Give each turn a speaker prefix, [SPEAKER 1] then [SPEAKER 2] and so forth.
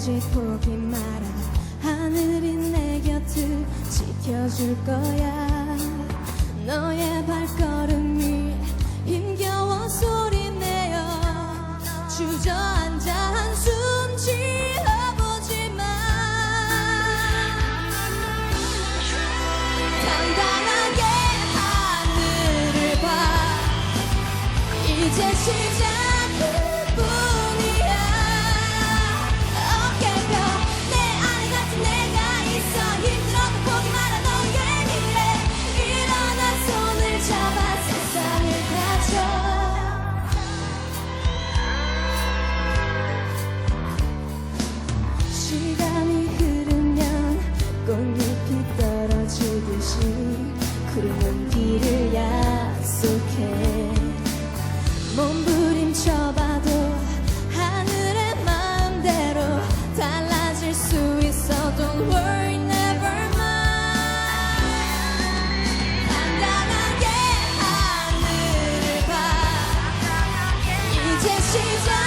[SPEAKER 1] 끝까지 포기 마라. 하늘이 내 곁을 지켜줄 거야. 너의 발걸음이 힘겨워 소리내어. 주저앉아 한숨 쉬어보지만. 당당하게 하늘을 봐. 이제 시작 그런 길을 약속해. 몸부림쳐봐도 하늘의 마음대로 달라질 수 있 어도, worry never mind. 당당하게 하늘을 봐. 이제 시작.